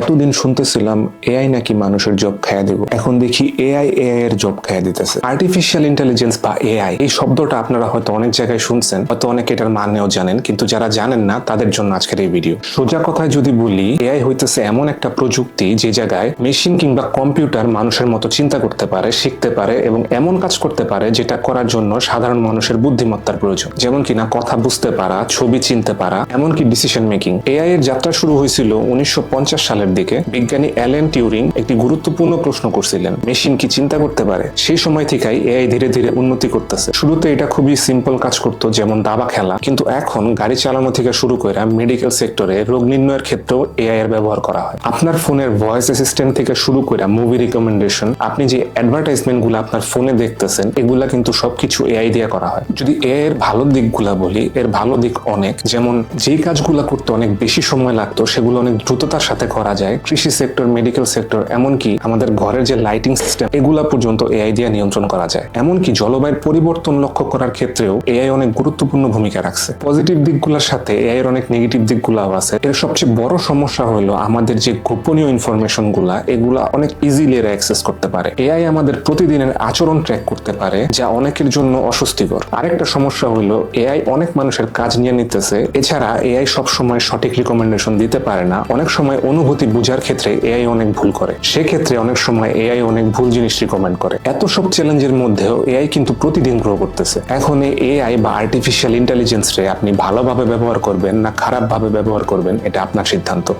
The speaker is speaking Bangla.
এতদিন শুনতেছিলাম এআই নাকি মানুষের জব খাইয়া দেব। এখন দেখি এআই এআই এর জব খাইয়া দিতেছে। আর্টিফিশিয়াল ইন্টেলিজেন্স বা এআই, এই শব্দটা আপনারা হয়তো অনেক জায়গায় শুনছেন, হয়তো অনেকে এটার মানেও জানেন, কিন্তু যারা জানেন না, তাদের জন্য আজকের এই ভিডিও সোজা কথায় যদি বলি, এআই হইতেছে এমন একটা প্রযুক্তি যে জায়গায় মেশিন কিংবা কম্পিউটার মানুষের মতো চিন্তা করতে পারে, শিখতে পারে এবং এমন কাজ করতে পারে যেটা করার জন্য সাধারণ মানুষের বুদ্ধিমত্তার প্রয়োজন। যেমন কিনা কথা বুঝতে পারা, ছবি চিনতে পারা, এমনকি ডিসিশন মেকিং এআই এর যাত্রা শুরু হয়েছিল উনিশশো পঞ্চাশ সালের দিকে বিজ্ঞানী অ্যালেন টিউরিং একটি গুরুত্বপূর্ণ প্রশ্ন করছিলেন। মেশিন কি চিন্তা করতে পারে? সেই সময় থেকেই এআই ধীরে ধীরে উন্নতি করতেছে। শুরুতে এটা খুবই সিম্পল কাজ করতো, যেমন দাবা খেলা। কিন্তু এখন গাড়ি চালানো থেকে শুরু করে মেডিকেল সেক্টরে রোগ নির্ণয়ের ক্ষেত্রেও এআই এর ব্যবহার করা হয়। আপনার ফোনের ভয়েস অ্যাসিস্ট্যান্ট থেকে শুরু করে মুভি রিকমেন্ডেশন আপনি যে অ্যাডভার্টাইজমেন্টগুলো আপনার ফোনে দেখতেছেন, এগুলা কিন্তু সবকিছু এআই দিয়ে করা হয়। যদি এআই এর ভালো দিকগুলা বলি, এর ভালো দিক অনেক। যেমন যেই কাজগুলো করতে অনেক বেশি সময় লাগতো, সেগুলো অনেক দ্রুততার সাথে করা যায়, কৃষি সেক্টর মেডিকেল সেক্টর এমনকি আমাদের ঘরের যে লাইটিং সিস্টেম এগুলা পর্যন্ত এআই দিয়ে নিয়ন্ত্রণ করা যায়। এমনকি জলবায়ুর পরিবর্তন লক্ষ্য করার ক্ষেত্রেও এআই অনেক গুরুত্বপূর্ণ ভূমিকা রাখছে। পজিটিভ দিকগুলোর সাথে এআই এর অনেক নেগেটিভ দিকগুলোও আছে। এর সবচেয়ে বড় সমস্যা হলো আমাদের যে গোপনীয় ইনফরমেশনগুলা, এগুলা অনেক ইজিলি এরা অ্যাক্সেস করতে পারে। এআই আমাদের প্রতিদিনের আচরণ ট্র্যাক করতে পারে, যা অনেকের জন্য অস্বস্তিকর। আরেকটা সমস্যা হলো এআই অনেক মানুষের কাজ নিয়ে নিতেছে, এছাড়া এআই সব সময় সঠিক রিকমেন্ডেশন দিতে পারে না। অনেক সময় অনুভূতি বোঝার ক্ষেত্রে এআই অনেক ভুল করে। সেক্ষেত্রে অনেক সময় এআই অনেক ভুল জিনিস রিকমেন্ড করে। এত সব চ্যালেঞ্জের মধ্যেও এআই কিন্তু প্রতিদিন গ্রো করতেছে। এখন এআই বা আর্টিফিশিয়াল ইন্টেলিজেন্স রে আপনি ভালোভাবে ব্যবহার করবেন না খারাপভাবে ব্যবহার করবেন, এটা আপনার সিদ্ধান্ত।